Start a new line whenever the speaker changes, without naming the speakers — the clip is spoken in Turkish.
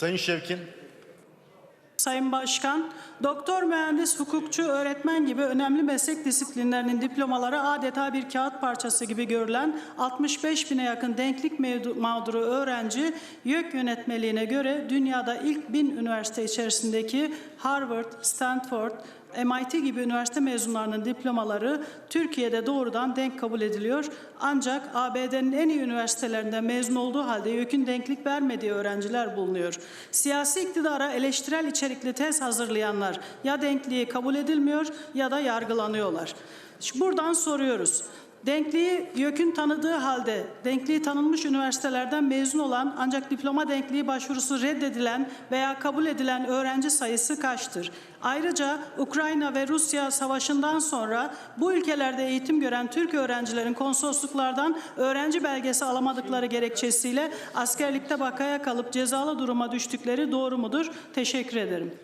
Sayın Şevkin.
Sayın Başkan, doktor, mühendis, hukukçu, öğretmen gibi önemli meslek disiplinlerinin diplomaları adeta bir kağıt parçası gibi görülen 65 bine yakın denklik mağduru öğrenci YÖK yönetmeliğine göre dünyada ilk bin üniversite içerisindeki Harvard, Stanford, MIT gibi üniversite mezunlarının diplomaları Türkiye'de doğrudan denk kabul ediliyor. Ancak ABD'nin en iyi üniversitelerinde mezun olduğu halde YÖK'ün denklik vermediği öğrenciler bulunuyor. Siyasi iktidara eleştirel içerikli tez hazırlayanlar ya denkliği kabul edilmiyor ya da yargılanıyorlar. Buradan soruyoruz. Denkliği YÖK'ün tanıdığı halde denkliği tanınmış üniversitelerden mezun olan ancak diploma denkliği başvurusu reddedilen veya kabul edilen öğrenci sayısı kaçtır? Ayrıca Ukrayna ve Rusya savaşından sonra bu ülkelerde eğitim gören Türk öğrencilerin konsolosluklardan öğrenci belgesi alamadıkları gerekçesiyle askerlikte bakaya kalıp cezalı duruma düştükleri doğru mudur? Teşekkür ederim.